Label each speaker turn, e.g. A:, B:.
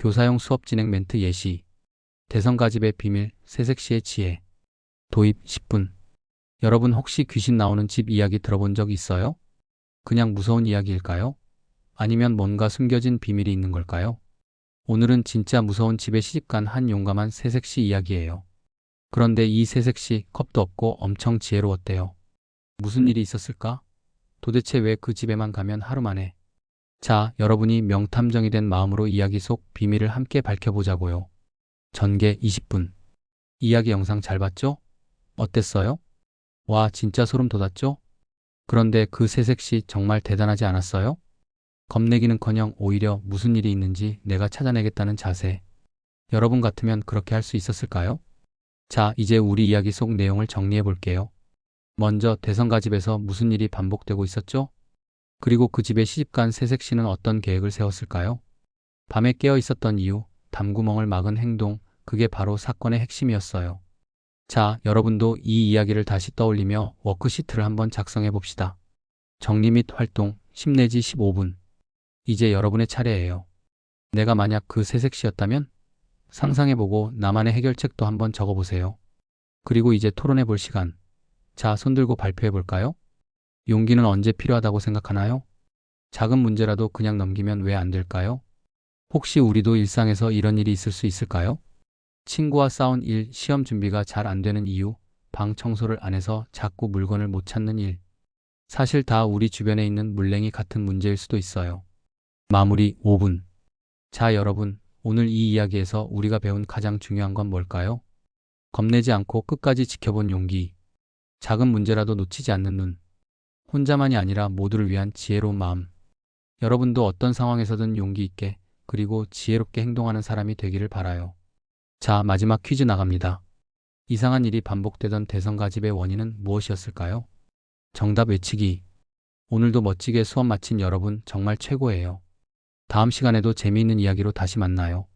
A: 교사용 수업 진행 멘트 예시. 대성가집의 비밀, 새색시의 지혜. 도입 10분. 여러분 혹시 귀신 나오는 집 이야기 들어본 적 있어요? 그냥 무서운 이야기일까요? 아니면 뭔가 숨겨진 비밀이 있는 걸까요? 오늘은 진짜 무서운 집에 시집간 한 용감한 새색시 이야기예요. 그런데 이 새색시 겁도 없고 엄청 지혜로웠대요. 무슨 일이 있었을까? 도대체 왜 그 집에만 가면 하루 만에? 자, 여러분이 명탐정이 된 마음으로 이야기 속 비밀을 함께 밝혀보자고요. 전개 20분. 이야기 영상 잘 봤죠? 어땠어요? 와, 진짜 소름 돋았죠? 그런데 그 새색시 정말 대단하지 않았어요? 겁내기는커녕 오히려 무슨 일이 있는지 내가 찾아내겠다는 자세. 여러분 같으면 그렇게 할 수 있었을까요? 자, 이제 우리 이야기 속 내용을 정리해 볼게요. 먼저 대성가집에서 무슨 일이 반복되고 있었죠? 그리고 그 집에 시집간 새색시는 어떤 계획을 세웠을까요? 밤에 깨어 있었던 이유, 담구멍을 막은 행동, 그게 바로 사건의 핵심이었어요. 자, 여러분도 이 이야기를 다시 떠올리며 워크시트를 한번 작성해 봅시다. 정리 및 활동 10 내지 15분. 이제 여러분의 차례예요. 내가 만약 그 새색시였다면 상상해보고 나만의 해결책도 한번 적어보세요. 그리고 이제 토론해 볼 시간. 자, 손들고 발표해 볼까요? 용기는 언제 필요하다고 생각하나요? 작은 문제라도 그냥 넘기면 왜 안 될까요? 혹시 우리도 일상에서 이런 일이 있을 수 있을까요? 친구와 싸운 일, 시험 준비가 잘 안 되는 이유, 방 청소를 안 해서 자꾸 물건을 못 찾는 일. 사실 다 우리 주변에 있는 물냉이 같은 문제일 수도 있어요. 마무리 5분. 자, 여러분, 오늘 이 이야기에서 우리가 배운 가장 중요한 건 뭘까요? 겁내지 않고 끝까지 지켜본 용기. 작은 문제라도 놓치지 않는 눈. 혼자만이 아니라 모두를 위한 지혜로운 마음. 여러분도 어떤 상황에서든 용기 있게 그리고 지혜롭게 행동하는 사람이 되기를 바라요. 자, 마지막 퀴즈 나갑니다. 이상한 일이 반복되던 대성가집의 원인은 무엇이었을까요? 정답 외치기. 오늘도 멋지게 수업 마친 여러분 정말 최고예요. 다음 시간에도 재미있는 이야기로 다시 만나요.